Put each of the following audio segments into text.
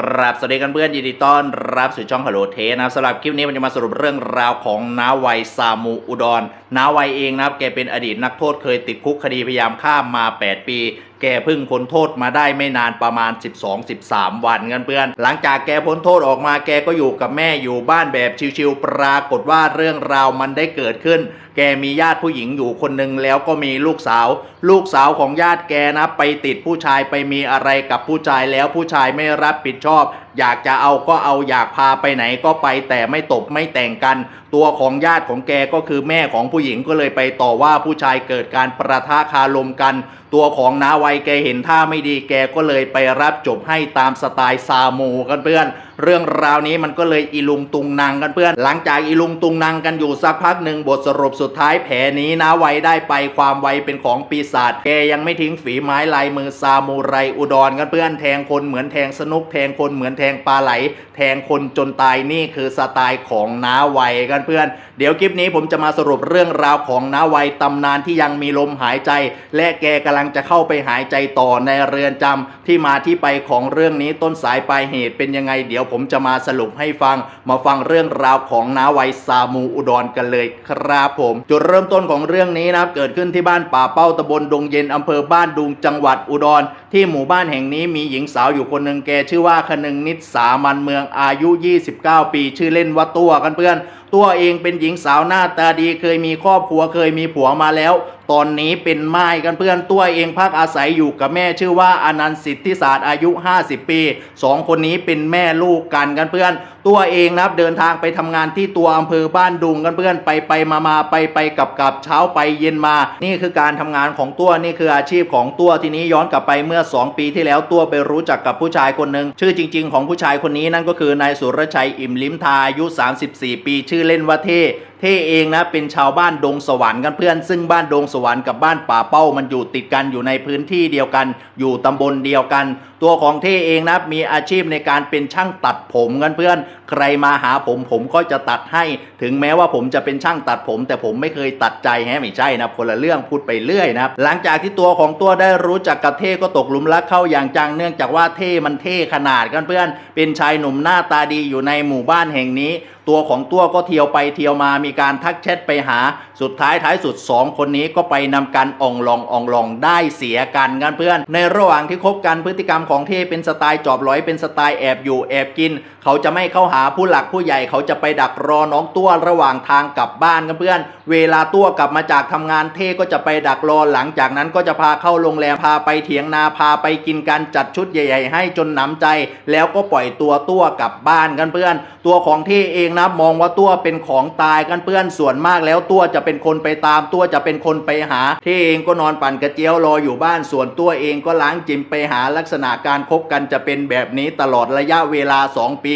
กราบสวัสดีกันเพื่อนยินดีต้อนรับสู่ช่องฮัลโหลเทนะครับสำหรับคลิปนี้มันจะมาสรุปเรื่องราวของน้าวัยซามูอุดรน้าวัยเองนะครับแกเป็นอดีตนักโทษเคยติดคุกคดีพยายามฆ่ามา 8 ปีแกเพิ่งพ้นโทษมาได้ไม่นานประมาณ 12-13 วันกันเพื่อน หลังจากแกพ้นโทษออกมาแกก็อยู่กับแม่อยู่บ้านแบบชิวๆปรากฏว่าเรื่องราวมันได้เกิดขึ้น แกมีญาติผู้หญิงอยู่คนหนึ่งแล้วก็มีลูกสาว ลูกสาวของญาติแกนะ ไปติดผู้ชายไปมีอะไรกับผู้ชายแล้วผู้ชายไม่รับผิดชอบ อยากจะเอาก็เอาอยากพาไปไหนก็ไปแต่ไม่ตบไม่แต่งกัน ตัวของญาติของแกก็คือแม่ของผู้หญิงก็เลยไปต่อว่าผู้ชายเกิดการประทะคารมกัน ตัวของน้าวัยแกเห็นท่าไม่ดีแกก็เลยไปรับจบให้ตามสไตล์ซาโมกันเพื่อน เรื่องราวนี้มันก็เลยอีลุงตุงนางกันเพื่อน หลังจากอีลุงตุงนางกันอยู่สักพักหนึ่งบทสรุปสุดท้ายแผลนี้นะไวได้ไปความไวเป็นของปีศาจแกยังไม่ทิ้งฝีไม้ลายมือซามูไรอุดรกันเพื่อนแทงคนเหมือนแทงสนุกแทงคนเหมือนแทงปลาไหล แทงคนจนตายนี่คือสไตล์ของน้าไวกันเพื่อน เดี๋ยวคลิปนี้ผมจะมาสรุปเรื่องราวของน้าไวตำนานที่ยังมีลมหายใจ และแกกำลังจะเข้าไปหายใจต่อในเรือนจำที่มาที่ไปของเรื่องนี้ต้นสายปลายเหตุเป็นยังไงเดี๋ยวผมจะมาสรุปให้ฟัง มาฟังเรื่องราวของน้าไวซามูอุดรกันเลยครับผม จุดเริ่มต้นของเรื่องนี้นะครับเกิดขึ้นที่บ้านป่าเป้าตำบลดงเย็นอำเภอบ้านดุงจังหวัดอุดร ที่หมู่บ้านแห่งนี้มีหญิงสาวอยู่คนหนึ่งแกชื่อว่าคนึงนิดสามันเมืองอายุ 29 ปี ชื่อเล่นว่าตัวกันเพื่อนตัวเองเป็นหญิงสาวหน้าตาดีเคยมีครอบครัวเคยมีผัวมาแล้ว ตอนนี้เป็นไม้กันเพื่อนตัวเองพักอาศัยอยู่กับแม่ชื่อว่าอนันต์สิทธิศาสตร์อายุ 50 ปีสองคนนี้เป็นแม่ลูกกันกันเพื่อน ตัวเองนะครับเดินทางไปทำงานที่ตัวอำเภอบ้านดุงกันเพื่อนไปไปมามาไปไปกับกับเช้าไปเย็นมา นี่คือการทำงานของตัวนี่คืออาชีพของตัวทีนี้ย้อนกลับไปเมื่อ 2 ปีที่แล้วตัวไปรู้จักกับผู้ชายคนหนึ่งชื่อจริง ๆ ของผู้ชายคนนี้นั่นก็คือนายสุรชัยอิ่มลิ้มทาอายุ 34 ปี ชื่อเล่นว่าเท่เท่เองนะเป็นชาวบ้านดงสวรรค์กันเพื่อน ซึ่งบ้านดงสวรรค์กับบ้านป่าเป้ามันอยู่ติดกันอยู่ในพื้นที่เดียวกัน อยู่ตำบลเดียวกัน ตัวของเท่เองนะมีอาชีพในการเป็นช่างตัดผมกันเพื่อน ใครมาหาผมผมก็จะตัดให้ ถึงแม้ว่าผมจะเป็นช่างตัดผม แต่ผมไม่เคยตัดใจแฮะไม่ใช่นะคนละเรื่องพูดไปเรื่อยนะหลังจากที่ตัวของตัวได้รู้จักกับเท่ก็ตกหลุมรักเข้าอย่างจังเนื่องจากว่าเท่มันเท่ขนาดกันเพื่อน เป็นชายหนุ่มหน้าตาดีอยู่ในหมู่บ้านแห่งนี้ ตัวของตัวก็เที่ยวไปเที่ยวมามีการทักแชทไปหาสุดท้ายท้ายสุด 2 คนนี้ก็ไปนำกันอ่องลองอ่องลองได้เสียกันกันเพื่อน ในระหว่างที่คบกันพฤติกรรมของเทเป็นสไตล์จอบร้อยเป็นสไตล์แอบอยู่แอบกิน เขาจะไม่เข้าหาผู้หลักผู้ใหญ่เขาจะไปดักรอน้องตัวระหว่างทางกลับบ้านกันเพื่อน เวลาตัวกลับมาจากทำงานเท่ก็จะไปดักรอหลังจากนั้นก็จะพาเข้าโรงแรมพาไปเถียงนาพาไปกินกันจัดชุดใหญ่ ๆ ให้จนหนำใจ แล้วก็ปล่อยตัวตัวกลับบ้านกันเพื่อน ตัวของเท่เองนะมองว่าตัวเป็นของตายกันเพื่อนส่วนมากแล้วตัวจะเป็นคนไปตามตัวจะเป็นคนไปหา เท่เองก็นอนปั่นกระเจียวรออยู่บ้านส่วนตัวเองก็ล้างจิมไปหาลักษณะการคบกันจะเป็นแบบนี้ตลอดระยะเวลา 2 ปี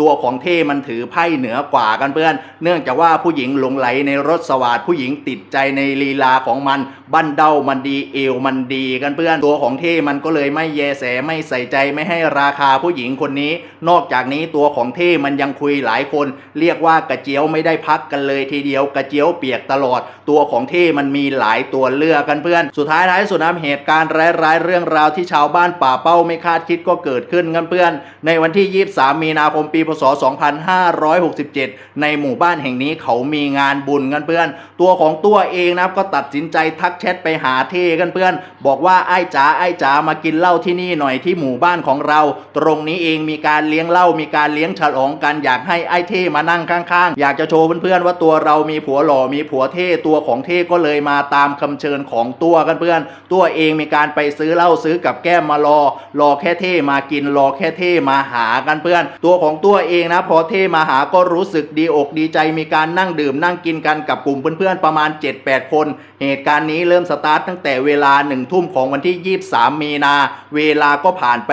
ตัวของเท่มันถือไพ่เหนือกว่ากันเพื่อน เนื่องจากว่าผู้หญิงหลงไหลในรถสวัสดผู้หญิงติดใจในลีลาของมันบั้นเด้ามันดีเอวมันดีกันเพื่อน ตัวของเท่มันก็เลยไม่แยแสไม่ใส่ใจไม่ให้ราคาผู้หญิงคนนี้ นอกจากนี้ตัวของเท่มันยังคุยหลายคน เรียกว่ากระเจียวไม่ได้พักกันเลยทีเดียวกระเจียวเปียกตลอด ตัวของเท่มันมีหลายตัวเลือกกันเพื่อน สุดท้ายท้ายสุดนะเหตุการณ์ร้ายๆเรื่องราวที่ชาวบ้านป่าเป้าไม่คาดคิดก็เกิดขึ้นกันเพื่อน ในวันที่ 23 มีนาคมปีพศ 2567 ในหมู่บ้านแห่งนี้เขามีงานบุญกันเพื่อน ตัวของตัวเองนะก็ตัดสินใจทักแชทไปหาเท่กันเพื่อน บอกว่าไอ้จ๋าไอ้จ๋ามากินเหล้าที่นี่หน่อยที่หมู่บ้านของเรา ตรงนี้เองมีการเลี้ยงเหล้ามีการเลี้ยงฉลองกันอยากให้ไอ้เท่มานั่งข้างๆ อยากจะโชว์เพื่อนๆว่าตัวเรามีผัวหล่อมีผัวเท่ตัวของเท่ก็เลยมาตามคำเชิญของตัวกันเพื่อน ตัวเองมีการไปซื้อเหล้าซื้อกับแก้มมารอ รอแค่เท่มากินรอแค่เท่มาหากันเพื่อน ตัวของตัวเองนะพอเทมาหาก็รู้สึกดีอกดีใจมีการนั่งดื่ม นั่งกินกันกับกลุ่มเพื่อนๆประมาณ 7-8 คน เหตุการณ์นี้เริ่มสตาร์ทตั้งแต่เวลาหนึ่งทุ่มของวันที่ 23 มีนา เวลาก็ผ่านไป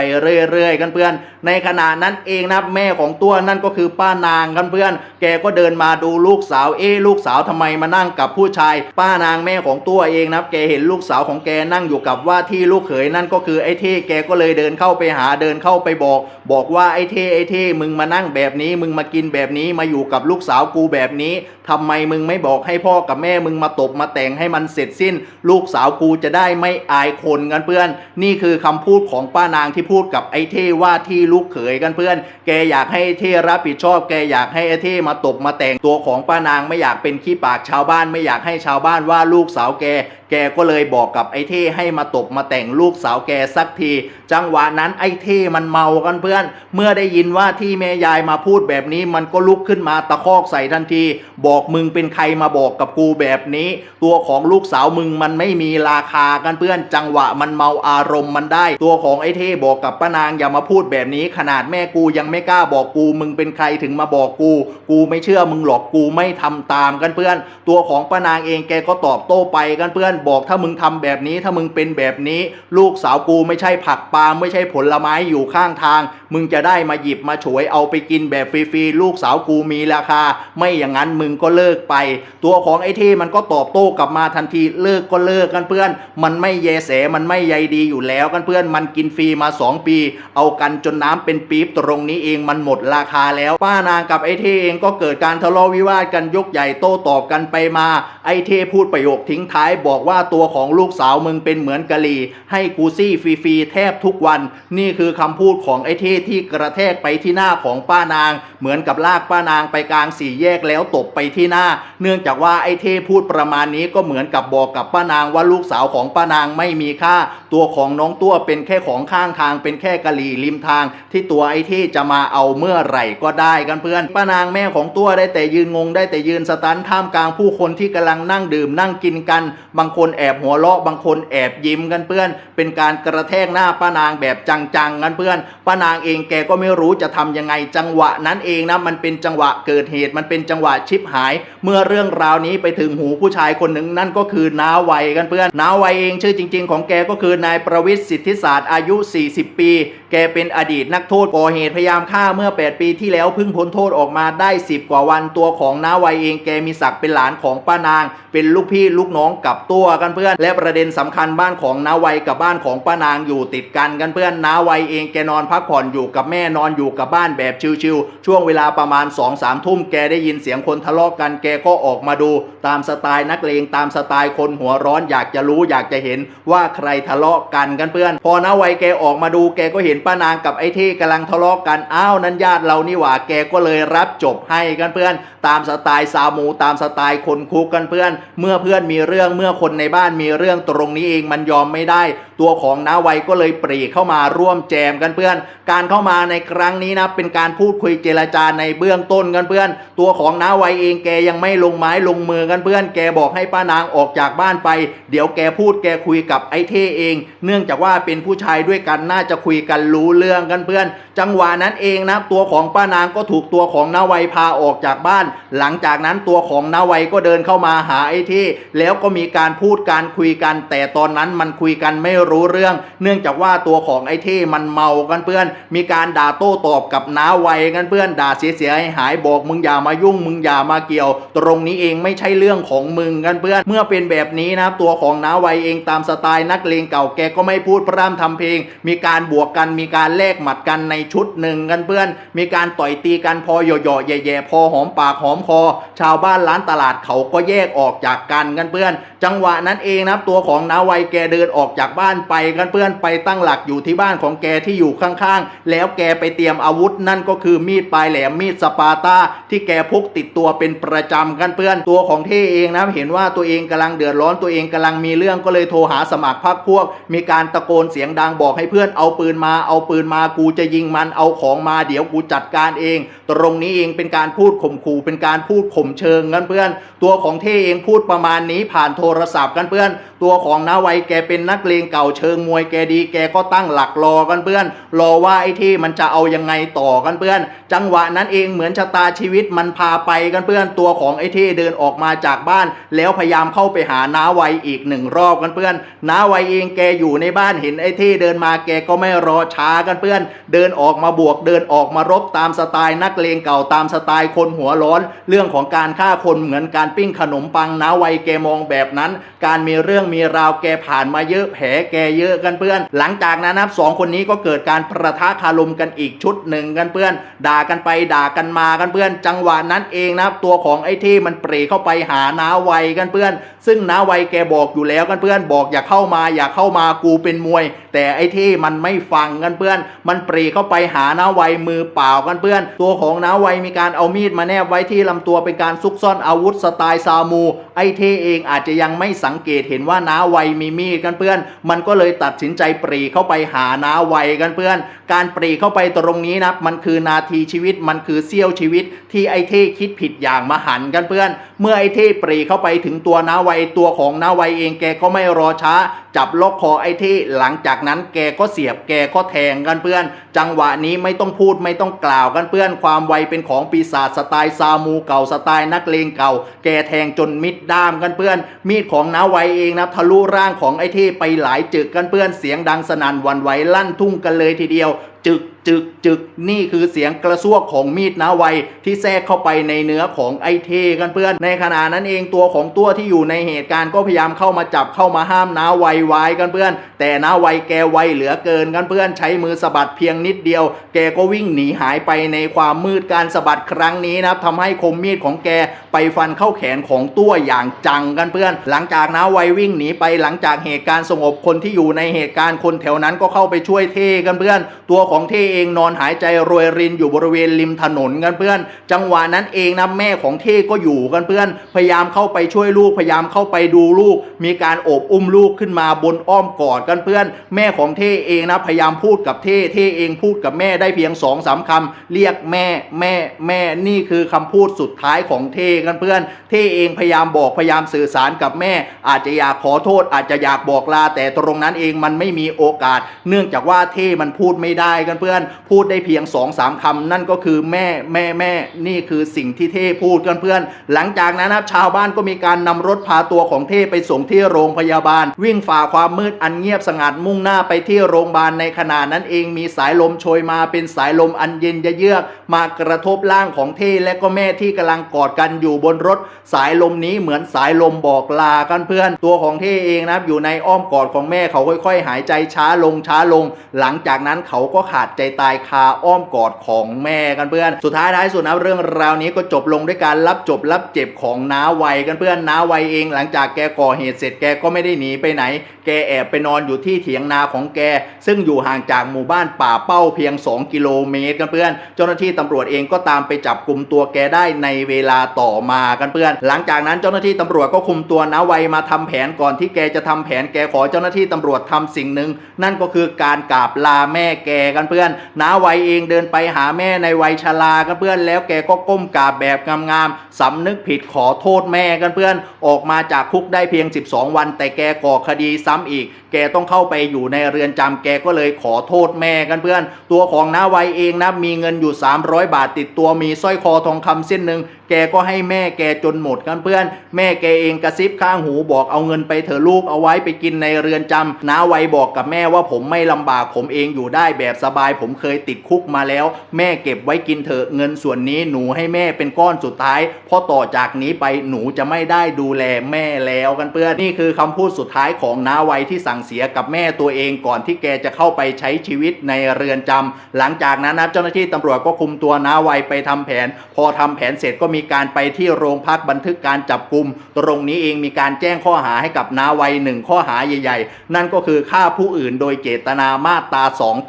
เรื่อยๆกันเพื่อน ในขณะนั้นเองนะแม่ของตัวนั่นก็คือป้านางกันเพื่อน แกก็เดินมาดูลูกสาวเอ๊ลูกสาวทำไมมานั่งกับผู้ชาย ป้านางแม่ของตัวเองนับแกเห็นลูกสาวของแกนั่งอยู่กับว่าที่ลูกเขยนั่นก็คือไอ้เท่แกก็เลยเดินเข้าไปหาเดินเข้าไปบอก บอกว่าไอ้เท่ไอ้เท่มึงมานั่งแบบนี้ มึงมากินแบบนี้มาอยู่กับลูกสาวกูแบบนี้ทำไมมึงไม่บอกให้พ่อกับแม่มึงมาตบมาแต่งให้มันเสร็จสิ้น ลูกสาวกูจะได้ไม่อายคนกันเพื่อน นี่คือคำพูดของป้านางที่พูดกับไอ้เท่ว่าที่ลูกเขยกันเพื่อน แกอยากให้เท่รับผิดชอบ แกอยากให้ไอ้เท่มาตบมาแต่งตัวของป้านางไม่อยากเป็นขี้ปากชาวบ้านไม่อยากให้ชาวบ้านว่าลูกสาวแกแกก็เลยบอกกับไอ้เท่ให้มาตบมาแต่งลูกสาวแกสักที จังหวะนั้นไอ้เท่มันเมากันเพื่อน เมื่อได้ยินว่าที่แม่ยายมาพูดแบบนี้ มันก็ลุกขึ้นมาตะคอกใส่ทันที บอกมึงเป็นใครมาบอกกับกูแบบนี้ ตัวของลูกสาวมึงมันไม่มีราคากันเพื่อน จังหวะมันเมาอารมณ์มันได้ ตัวของไอ้เท่บอกกับป้านางอย่ามาพูดแบบนี้ ขนาดแม่กูยังไม่กล้าบอกกู มึงเป็นใครถึงมาบอกกู กูไม่เชื่อมึงหรอกกูไม่ทำตามกันเพื่อน ตัวของป้านางเองแกก็ตอบโต้ไปกันเพื่อนบอกถ้ามึงทำแบบนี้ ถ้ามึงเป็นแบบนี้ ลูกสาวกูไม่ใช่ผักปาล์มไม่ใช่ผลไม้อยู่ข้างทาง มึงจะได้มาหยิบมาฉวยเอาไปกินแบบฟรีๆลูกสาวกูมีราคา ไม่อย่างนั้นมึงก็เลิกไป ตัวของไอ้ที่มันก็ตอบโต้กลับมาทันทีเลิกก็เลิกกันเพื่อน มันไม่แยแสมันไม่ใยดีอยู่แล้วกันเพื่อนมันกินฟรีมา 2 ปี เอากันจนน้ำเป็นปี๊บตรงนี้เองมันหมดราคาแล้ว ป้านางกับไอ้เทเองก็เกิดการทะเลาะวิวาทกันยกใหญ่โต้ตอบกันไปมา ไอ้เทพูดประโยคทิ้งท้ายบอกว่าตัวของลูกสาวมึงเป็นเหมือนกะหรี่ให้กูซี่ฟรีๆแทบทุกวัน นี่คือคำพูดของไอ้เทที่กระแทกไปที่หน้าของป้านาง เหมือนกับลากป้านางไปกลางสี่แยกแล้วตบไปที่หน้า เนื่องจากว่าไอ้เทพูดประมาณนี้ก็เหมือนกับบอกกับป้านางว่าลูกสาวของป้านางไม่มีค่า ตัวของน้องตัวเป็นแค่ของข้างทาง เป็นแค่กะหรี่ริมทาง ที่ตัวไอ้เทจะมาเอาเมื่อไหร่ก็ได้กันเพื่อนป้านางแม่ของตัวได้แต่ยืนงงได้แต่ยืนสตันท่ามกลางผู้คนที่กำลังนั่งดื่มนั่งกินกันบางคนแอบหัวเราะบางคนแอบยิ้มกันเพื่อน เป็นการกระแทกหน้าป้านางแบบจังๆกันเพื่อนป้านางเองแกก็ไม่รู้จะทำยังไงจังหวะนั้นเองนะมันเป็นจังหวะเกิดเหตุมันเป็นจังหวะชิปหาย เมื่อเรื่องราวนี้ไปถึงหูผู้ชายคนหนึ่งนั่นก็คือน้าวัยกันเพื่อนน้าวัยเองชื่อจริง ๆ ของแกก็คือนายประวิทย์สิทธิศาสตร์อายุ 40 ปี แกเป็นอดีตนักโทษก่อเหตุพยายามฆ่าเมื่อ 8 ปีที่แล้วเพิ่งพ้นโทษออกมาได้ 10 กว่าวันตัวของน้าวัยเองแกมีศักดิ์เป็นหลานของป้านาง เป็นลูกพี่ลูกน้องกับตัวกันเพื่อน และประเด็นสำคัญบ้านของน้าวัยกับบ้านของป้านางอยู่ติดกันกันเพื่อนน้าวัยเองแกนอนพักผ่อนอยู่กับแม่นอนอยู่กับบ้านแบบชิวๆช่วงเวลาประมาณ2องสามทุ่มแกได้ยินเสียงคนทะเลาะกันแกก็ออกมาดูตามสไตล์นักเลงตามสไตล์คนหัวร้อนอยากจะรู้อยากจะเห็นว่าใครทะเลาะกันกันเพื่อน พอน้าวัยแกออกมาดูแกก็เห็นป้านางกับไอ้เท่กำลังทะเลาะกันอ้าวนั้นญาติเรานี่หว่าแกก็เลยรับจบให้กันเพื่อน ตามสไตล์ซามูตามสไตล์คนคุกกันเพื่อน เมื่อเพื่อนมีเรื่องเมื่อคนในบ้านมีเรื่องตรงนี้เองมันยอมไม่ได้ ตัวของน้าวัยก็เลยปรีเข้ามาร่วมแจมกันเพื่อน การเข้ามาในครั้งนี้นะเป็นการพูดคุยเจรจาในเบื้องต้นกันเพื่อน ตัวของน้าวัยเองแกยังไม่ลงไม้ลงมือกันเพื่อน แกบอกให้ป้านางออกจากบ้านไป เดี๋ยวแกพูดแกคุยกับไอ้เท่เอง เนื่องจากว่าเป็นผู้ชายด้วยกันน่าจะคุยกันรู้เรื่องกันเพื่อน จังหวะนั้นเองนะตัวของป้านางก็ถูกตัวของน้าวัยพาออกจากบ้าน หลังจากนั้นตัวของน้าวัยก็เดินเข้ามาหาไอ้เท่แล้วก็มีการพูดูดการคุยกัน แต่ตอนนั้นมันคุยกันไม่รู้เรื่อง เนื่องจากว่าตัวของไอ้เท่มันเมากันเพื่อน มีการด่าโต้ตอบกับน้าวัยกันเพื่อนด่าเสียๆให้หายบอกมึงอย่ามายุ่งมึงอย่ามาเกี่ยว ตรงนี้เองไม่ใช่เรื่องของมึงกันเพื่อน เมื่อเป็นแบบนี้นะตัวของน้าวัยเองตามสไตล์นักเลงเก่าแกก็ไม่พูดพร่ำทำเพลง มีการบวกกันมีการแลกหมัดกันในชุดหนึ่งกันเพื่อน มีการต่อยตีกันพอหย่อๆแย่ๆพอหอมปากหอมคอ ชาวบ้านร้านตลาดเขาก็แยกออกจากกันกันเพื่อน จังหวะนั้นเองนะตัวของนาวัยแกเดินออกจากบ้านไปกันเพื่อนไปตั้งหลักอยู่ที่บ้านของแกที่อยู่ข้างๆ แล้วแกไปเตรียมอาวุธนั่นก็คือมีดปลายแหลมมีดสปาร์ตาที่แกพกติดตัวเป็นประจำกันเพื่อนตัวของเท่เองนะเห็นว่าตัวเองกำลังเดือดร้อนตัวเองกำลังมีเรื่องก็เลยโทรหาสมัครพรรคพวก มีการตะโกนเสียงดังบอกให้เพื่อนเอาปืนมาเอาปืนมากูจะยิงมันเอาของมาเดี๋ยวกูจัดการเอง ตรงนี้เองเป็นการพูดข่มขู่เป็นการพูดข่มเชิงกันเพื่อน ตัวของเท่เองพูดประมาณนี้ผ่านโทรศัพท์ศัพท์กันเพื่อน ตัวของน้าไวแกเป็นนักเลงเก่าเชิงมวยแกดี แกก็ตั้งหลักรอกันเพื่อน รอว่าไอ้ที่มันจะเอายังไงต่อกันเพื่อน จังหวะนั้นเองเหมือนชะตาชีวิตมันพาไปกันเพื่อน ตัวของไอ้ที่เดินออกมาจากบ้าน แล้วพยายามเข้าไปหาน้าไวอีกหนึ่งรอบกันเพื่อนน้าไวเองแกอยู่ในบ้านเห็นไอ้ที่เดินมาแกก็ไม่รอช้ากันเพื่อน เดินออกมาบวกเดินออกมารบตามสไตล์นักเลงเก่าตามสไตล์คนหัวร้อน เรื่องของการฆ่าคนเหมือนการปิ้งขนมปังน้าไวแกมองแบบนั้นการมีเรื่องมีราวแกผ่านมาเยอะแผลแกเยอะกันเพื่อน หลังจากนั้นนะครับสองคนนี้ก็เกิดการประทะคารมกันอีกชุดหนึ่งกันเพื่อน ด่ากันไปด่ากันมากันเพื่อน จังหวะนั้นเองนะครับตัวของไอ้ที่มันปรีเข้าไปหาน้าวัยกันเพื่อน ซึ่งน้าวัยแกบอกอยู่แล้วกันเพื่อนบอกอย่าเข้ามาอย่าเข้ามากูเป็นมวย แต่ไอ้ที่มันไม่ฟังกันเพื่อน มันปรีเข้าไปหาน้าวัยมือเปล่ากันเพื่อน ตัวของน้าวัยมีการเอามีดมาแนบไว้ที่ลำตัวเป็นการซุกซ่อนอาวุธสไตล์ซามู ไอ้เทเองอาจจะยังไม่สังเกตเห็นว่าน้าวัยมีมีดกันเพื่อน มันก็เลยตัดสินใจปรีเข้าไปหาน้าวัยกันเพื่อน การปรีเข้าไปตรงนี้นะมันคือนาทีชีวิตมันคือเสี้ยวชีวิตที่ไอ้เท่คิดผิดอย่างมหันกันเพื่อน เมื่อไอ้เท่ปรีเข้าไปถึงตัวน้าวัยตัวของน้าวัยเองแกก็ไม่รอช้า จับล็อกคอไอ้เท่หลังจากนั้นแกก็เสียบแกก็แทงกันเพื่อน จังหวะนี้ไม่ต้องพูดไม่ต้องกล่าวกันเพื่อน ความไวเป็นของปีศาจสไตล์ซามูเก่าสไตล์นักเลงเก่า แกแทงจนมิดด้ามกันเพื่อน มีดของนาไวเองนะทะลุร่างของไอ้เท่ไปหลายจึกกันเพื่อนเสียงดังสนั่นวันไหวลั่นทุ่งกันเลยทีเดียว จึก จึกจึกนี่คือเสียงกระซวกของมีดนาไวที่แทรกเข้าไปในเนื้อของไอเทกันเพื่อน ในขณะนั้นเองตัวของตัวที่อยู่ในเหตุการณ์ก็พยายามเข้ามาจับเข้ามาห้ามนาไวไว้กันเพื่อน แต่นาไวแกไวเหลือเกินกันเพื่อนใช้มือสะบัดเพียงนิดเดียว แกก็วิ่งหนีหายไปในความมืดการสะบัดครั้งนี้นะครับทำให้คมมีดของแกไปฟันเข้าแขนของตัวอย่างจังกันเพื่อน หลังจากนาไววิ่งหนีไปหลังจากเหตุการณ์สงบคนที่อยู่ในเหตุการณ์คนแถวนั้นก็เข้าไปช่วยเทกันเพื่อน ตัวของเทเองนอนหายใจรวยรินอยู่บริเวณริมถนนกันเพื่อน จังหวะนั้นเองนะแม่ของเท่ก็อยู่กันเพื่อน พยายามเข้าไปช่วยลูกพยายามเข้าไปดูลูก มีการโอบอุ้มลูกขึ้นมาบนอ้อมกอดกันเพื่อน แม่ของเทเองนะพยายามพูดกับเทเทเองพูดกับแม่ได้เพียงสองสามคำเรียกแม่แม่แม่นี่คือคำพูดสุดท้ายของเทกันเพื่อน เทเองพยายามบอกพยายามสื่อสารกับแม่ อาจจะอยากขอโทษ อาจจะอยากบอกลาแต่ตรงนั้นเองมันไม่มีโอกาส เนื่องจากว่าเทมันพูดไม่ได้กันเพื่อนพูดได้เพียงสองสามคำนั่นก็คือแม่แม่แม่นี่คือสิ่งที่เท่พูดกันเพื่อนหลังจากนั้นนะครับชาวบ้านก็มีการนำรถพาตัวของเท่ไปส่งที่โรงพยาบาล วิ่งฝ่าความมืดอันเงียบสงัดมุ่งหน้าไปที่โรงพยาบาลในขณะนั้นเองมีสายลมโชยมาเป็นสายลมอันเย็นเยือกมากระทบร่างของเท่และก็แม่ที่กำลังกอดกันอยู่บนรถ สายลมนี้เหมือนสายลมบอกลากันเพื่อน ตัวของเท่เองนะครับอยู่ในอ้อมกอดของแม่เขาค่อย ๆ หายใจช้าลงช้าลง หลังจากนั้นเขาก็ขาดใจตายคาอ้อมกอดของแม่กันเพื่อน สุดท้ายท้ายสุดนะเรื่องราวนี้ก็จบลงด้วยการรับจบรับเจ็บของน้าวัยกันเพื่อนน้าวัยเอง หลังจากแกก่อเหตุเสร็จแกก็ไม่ได้หนีไปไหน แกแอบไปนอนอยู่ที่เถียงนาของแก ซึ่งอยู่ห่างจากหมู่บ้านป่าเป้าเพียง 2 กิโลเมตรกันเพื่อน เจ้าหน้าที่ตำรวจเองก็ตามไปจับกลุ่มตัวแกได้ในเวลาต่อมากันเพื่อน หลังจากนั้นเจ้าหน้าที่ตำรวจก็คุมตัวน้าวัยมาทำแผนก่อนที่แกจะทำแผนแกขอเจ้าหน้าที่ตำรวจทำสิ่งหนึ่งนั่นก็คือการกราบลาแม่แกกันเพื่อนน้าวัยเองเดินไปหาแม่ในวัยชรากันเพื่อน แล้วแกก็ก้มกราบแบบงามๆสำนึกผิดขอโทษแม่กันเพื่อน ออกมาจากคุกได้เพียง 12 วัน แต่แกก่อคดีซ้ำอีก แกต้องเข้าไปอยู่ในเรือนจำแกก็เลยขอโทษแม่กันเพื่อน ตัวของน้าวัยเองนะมีเงินอยู่ 300 บาทติดตัวมีสร้อยคอทองคำเส้นหนึ่ง แกก็ให้แม่แกจนหมดกันเพื่อน แม่แกเองกระซิบข้างหูบอกเอาเงินไปเถอะลูกเอาไว้ไปกินในเรือนจำน้าวัยบอกกับแม่ว่าผมไม่ลำบากผมเองอยู่ได้แบบสบาย ผมเคยติดคุกมาแล้ว แม่เก็บไว้กินเถอะเงินส่วนนี้หนูให้แม่เป็นก้อนสุดท้ายเพราะต่อจากนี้ไปหนูจะไม่ได้ดูแลแม่แล้วกันเพื่อนนี่คือคำพูดสุดท้ายของน้าวัยที่สั่งเสียกับแม่ตัวเองก่อนที่แกจะเข้าไปใช้ชีวิตในเรือนจำหลังจากนั้นนะเจ้าหน้าที่ตำรวจก็คุมตัวน้าวัยไปทำแผน พอทำแผนเสร็จก็มีมีการไปที่โรงพักบันทึกการจับกลุ่มตรงนี้เองมีการแจ้งข้อหาให้กับนาวัยหนึ่งข้อหาใหญ่ ๆ นั่นก็คือฆ่าผู้อื่นโดยเจตนามาตรา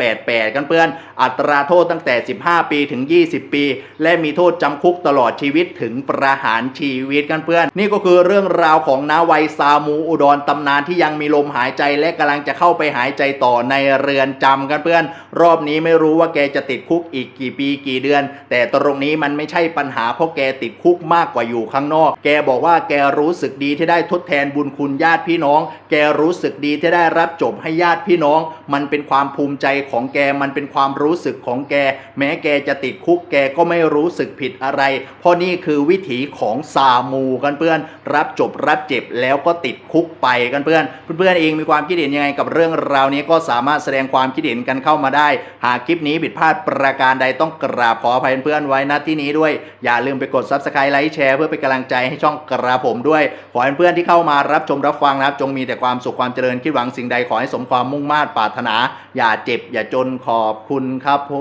288 กันเพื่อน อัตราโทษตั้งแต่ 15 ปีถึง 20 ปี และมีโทษจำคุกตลอดชีวิตถึงประหารชีวิตกันเพื่อน นี่ก็คือเรื่องราวของนาวัยซามูอุดรตำนานที่ยังมีลมหายใจและกำลังจะเข้าไปหายใจต่อในเรือนจำกันเพื่อน รอบนี้ไม่รู้ว่าแกจะติดคุกอีกกี่ปีกี่เดือน แต่ตรงนี้มันไม่ใช่ปัญหาเพราะแกติดคุกมากกว่าอยู่ข้างนอก แกบอกว่าแกรู้สึกดีที่ได้ทดแทนบุญคุณญาติพี่น้อง แกรู้สึกดีที่ได้รับจบให้ญาติพี่น้อง มันเป็นความภูมิใจของแก มันเป็นความรู้สึกของแก แม้แกจะติดคุกแกก็ไม่รู้สึกผิดอะไร เพราะนี่คือวิถีของซามูกันเพื่อน รับจบรับเจ็บแล้วก็ติดคุกไปกันเพื่อน เพื่อนๆเองมีความคิดเห็นยังไงกับเรื่องราวนี้ก็สามารถแสดงความคิดเห็นกันเข้ามาได้ หากคลิปนี้ผิดพลาดประการใดต้องกราบขออภัยเพื่อนไว้ณที่นี้ด้วย อย่าลืมไปกด subscribe ไลค์แชร์เพื่อเป็นกำลังใจให้ช่องกระผมด้วย ขอให้เพื่อนที่เข้ามารับชมรับฟังนะครับ จงมีแต่ความสุขความเจริญคิดหวังสิ่งใดขอให้สมความมุ่งมา่ปรารถนา อย่าเจ็บ อย่าจนขอบคุณครับผ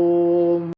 ม